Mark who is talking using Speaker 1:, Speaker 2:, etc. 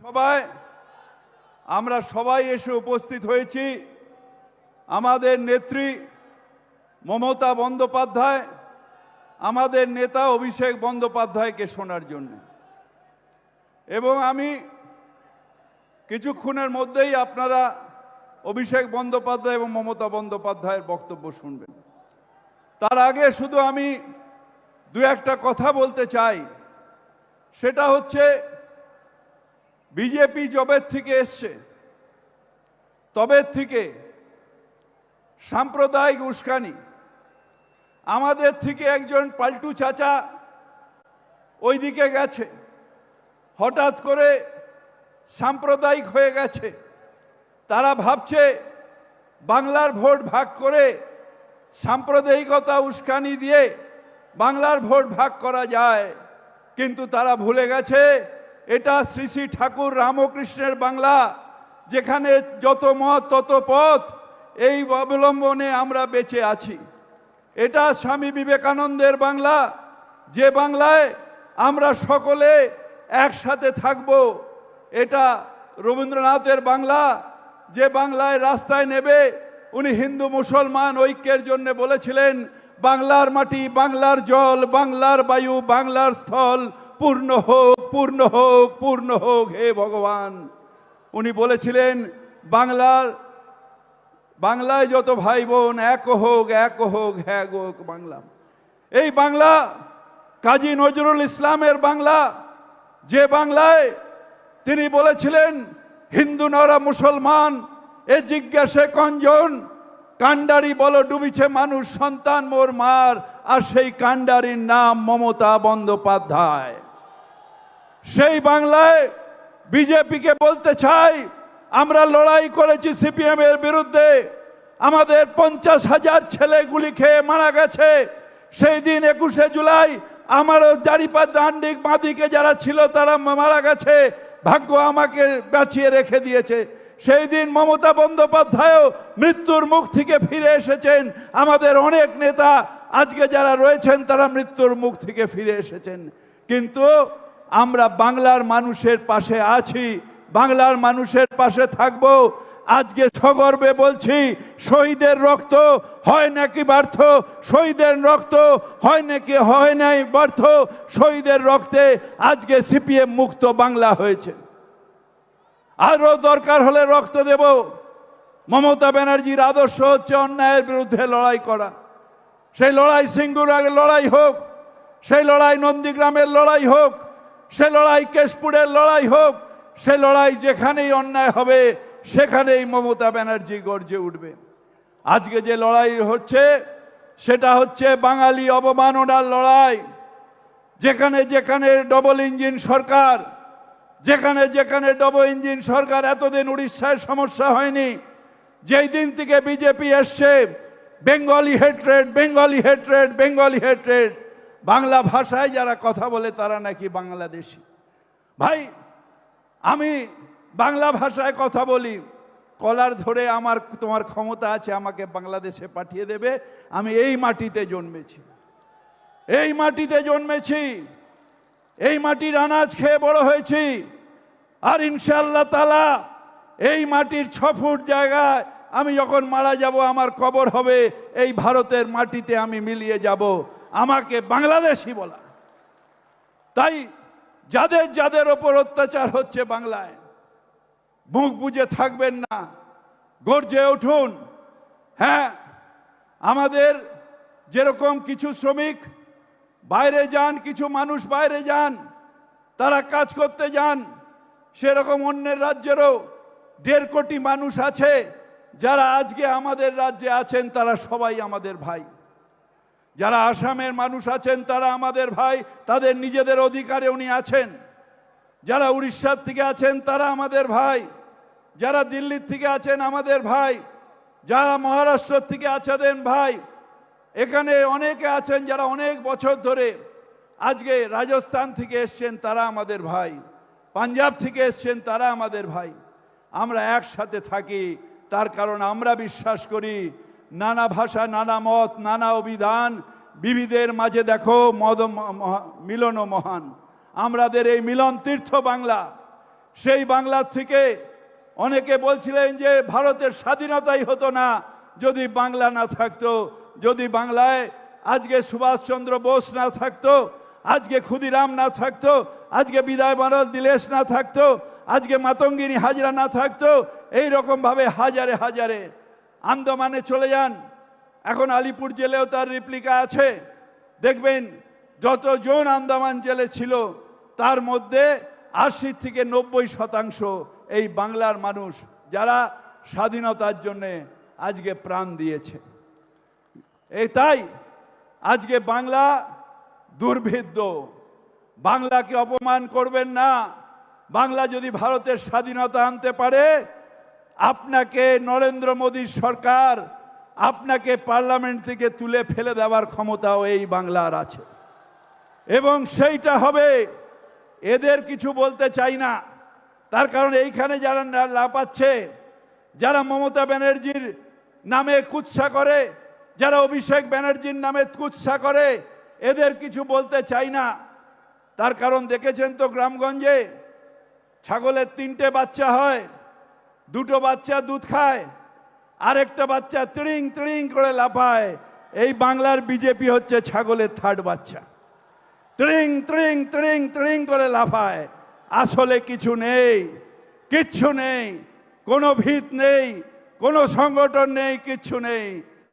Speaker 1: সবাই, আমরা সবাই এসে উপস্থিত হয়েছি। আমাদের নেত্রী মমতা বন্দ্যোপাধ্যায়, আমাদের নেতা অভিষেক বন্দ্যোপাধ্যায়কে শোনার জন্য। এবং আমি কিছুক্ষণের মধ্যেই আপনারা অভিষেক বন্দ্যোপাধ্যায় এবং মমতা বন্দ্যোপাধ্যায়ের বক্তব্য শুনবেন। তার আগে শুধু আমি দু একটা কথা বলতে চাই। সেটা হচ্ছে বিজেপি জবের থেকে এসছে। তবে থেকে সাম্প্রদায়িক উস্কানি। আমাদের থেকে একজন পাল্টু চাচা ওইদিকে গেছে। হঠাৎ করে সাম্প্রদায়িক হয়ে গেছে। তারা ভাবছে বাংলার ভোট ভাগ করে সাম্প্রদায়িকতা উস্কানি দিয়ে বাংলার ভোট ভাগ করা যায়। কিন্তু তারা ভুলে গেছে এটা শ্রী শ্রী ঠাকুর রামকৃষ্ণের বাংলা, যেখানে যত মত তত পথ, এই অবলম্বনে আমরা বেঁচে আছি। এটা স্বামী বিবেকানন্দের বাংলা, যে বাংলায় আমরা সকলে একসাথে থাকব, এটা রবীন্দ্রনাথের বাংলা, যে বাংলায় রাস্তায় নেবে, উনি হিন্দু মুসলমান ঐক্যের জন্য বলেছিলেন, বাংলার মাটি বাংলার জল, বাংলার বায়ু, বাংলার স্থল পূর্ণ হোক পূর্ণ হোক পূর্ণ হোক, হে ভগবান। উনি বলেছিলেন, বাংলার, বাংলায় যত ভাই বোন এক হোক এক হোক হ্যাঁ হোক বাংলা। এই বাংলা, কাজী নজরুল ইসলামের বাংলা, যে বাংলায় তিনি বলেছিলেন, হিন্দু নরা মুসলমান, এ জিজ্ঞাসে কঞ্জন, কাণ্ডারি বল ডুবিছে মানুষ, সন্তান মোর মার, আর সেই কাণ্ডারির নাম মমতা বন্দ্যোপাধ্যায়। সেই বাংলায় বিজেপিকে বলতে চাই, আমরা লড়াই করেছি সিপিএম এর বিরুদ্ধে। আমাদের পঞ্চাশ হাজার ছেলে গুলি খেয়ে মারা গেছে। সেই দিন একুশে জুলাই আমারও জারিপা দান্ডিক বাঁদিকে যারা ছিল তারা মারা গেছে। ভাগ্য আমাকে বাঁচিয়ে রেখে দিয়েছে। সেই দিন মমতা বন্দ্যোপাধ্যায়ও মৃত্যুর মুখ থেকে ফিরে এসেছেন। আমাদের অনেক নেতা আজকে যারা রয়েছেন তারা মৃত্যুর মুখ থেকে ফিরে এসেছেন। কিন্তু আমরা বাংলার মানুষের পাশে আছি, বাংলার মানুষের পাশে থাকব। আজকে সগর্বে বলছি, শহীদের রক্ত হয় নাকি ব্যর্থ? শহীদের রক্ত হয় নাকি, হয় নাই ব্যর্থ? শহীদের রক্তে আজকে সিপিএম মুক্ত বাংলা হয়েছে। আরও দরকার হলে রক্ত দেব। মমতা ব্যানার্জির আদর্শ হচ্ছে অন্যায়ের বিরুদ্ধে লড়াই করা। সেই লড়াই সিঙ্গুর আগে লড়াই হোক, সেই লড়াই নন্দীগ্রামের লড়াই হোক সে লড়াই কেশপুরের লড়াই হোক, সে লড়াই যেখানেই অন্যায় হবে, সেখানেই মমতা ব্যানার্জি গর্জে উঠবে। আজকে যে লড়াই হচ্ছে, সেটা হচ্ছে বাঙালি অবমাননার লড়াই। যেখানে যেখানে ডবল ইঞ্জিন সরকার, যেখানে যেখানে ডবল ইঞ্জিন সরকার এতদিন উড়িষ্যায় সমস্যা হয়নি, যেই দিন থেকে বিজেপি এসছে, Bengali hatred Bengali hatred Bengali hatred Bangla ভাষায় যারা কথা বলে তারা নাকি বাংলাদেশি। ভাই, আমি বাংলা ভাষায় কথা বলি, কলার ধরে আমার, তোমার ক্ষমতা আছে, আমাকে বাংলাদেশে পাঠিয়ে দেবে, আমি এই মাটিতে জন্মেছি। এই মাটিতে জন্মেছি, এই মাটির আনাজ খেয়ে বড় হয়েছি, আর ইনশাল্লাহ তালা এই মাটির ছ ফুট জায়গায় আমি যখন মারা যাব, আমার কবর হবে, এই ভারতের মাটিতে আমি মিলিয়ে যাব। আমাকে বাংলাদেশি বলা। তাই যাদের যাদের ওপর অত্যাচার হচ্ছে বাংলায়, মুখ বুঝে থাকবেন না, গর্জে উঠুন। হ্যাঁ আমাদের যেরকম কিছু শ্রমিক বাইরে যান, কিছু মানুষ বাইরে যান, তারা কাজ করতে যান, সেরকম অন্যের রাজ্যেরও দেড় কোটি মানুষ আছে, যারা আজকে আমাদের রাজ্যে আছেন, তারা সবাই আমাদের ভাই। যারা আসামের মানুষ আছেন, তারা আমাদের ভাই, তাদের নিজেদের অধিকারে উনি আছেন। যারা উড়িষ্যার থেকে আছেন, তারা আমাদের ভাই। যারা দিল্লির থেকে আছেন, আমাদের ভাই। যারা মহারাষ্ট্র থেকে আছেন, ভাই। এখানে অনেকে আছেন যারা অনেক বছর ধরে আজকে রাজস্থান থেকে এসছেন, তারা আমাদের ভাই। পাঞ্জাব থেকে এসছেন, তারা আমাদের ভাই। আমরা একসাথে থাকি, তার কারণ আমরা বিশ্বাস করি নানা ভাষা, নানা মত, নানা অভিধান বিবিধের মাঝে দেখো মদ মিলন ও মহান। আমাদের এই মিলন তীর্থ বাংলা, সেই বাংলার থেকে অনেকে বলছিলেন যে ভারতের স্বাধীনতাই হতো না, যদি বাংলা না থাকতো, যদি বাংলায় আজকে সুভাষচন্দ্র বোস না থাকতো, আজকে ক্ষুদিরাম না থাকতো, আজকে বিদায় মানব দিলেশ না থাকতো, আজকে মাতঙ্গিনী হাজরা না থাকতো, এই রকমভাবে হাজারে হাজারে আন্দামানে চলে যান। এখন আলিপুর জেলেও তার রিপ্লিকা আছে। দেখবেন, যতজন আন্দামান জেলে ছিল, তার মধ্যে আশি থেকে নব্বই শতাংশ এই বাংলার মানুষ যারা স্বাধীনতার জন্যে আজকে প্রাণ দিয়েছে। এই তাই আজকে বাংলা দুর্ভিদ্য বাংলাকে অপমান করবেন না। বাংলা যদি ভারতের স্বাধীনতা আনতে পারে আপনাকে নরেন্দ্র মোদীর সরকার, আপনাকে পার্লামেন্ট থেকে তুলে ফেলে দেওয়ার ক্ষমতাও এই বাংলার আছে। এবং সেইটা হবে, এদের কিছু বলতে চাই না। তার কারণ এইখানে যারা লাপাচ্ছে, যারা মমতা ব্যানার্জির নামে কুৎসা করে, যারা অভিষেক ব্যানার্জির নামে কুৎসা করে, এদের কিছু বলতে চাই না। তার কারণ দেখেছেন তো গ্রামগঞ্জে, ছাগলের তিনটে বাচ্চা হয় দুটো বাচ্চা দুধ খায়, আরেকটা বাচ্চা তিড়িং তিড়িং করে লাফায়। এই বাংলার বিজেপি হচ্ছে ছাগলের থার্ড বাচ্চা। ত্রিং ত্রিং ত্রিং ত্রিং করে লাফায়। আসলে কিছু নেই, কিচ্ছু নেই, কোনো ভিত নেই, কোনো সংগঠন নেই, কিচ্ছু নেই।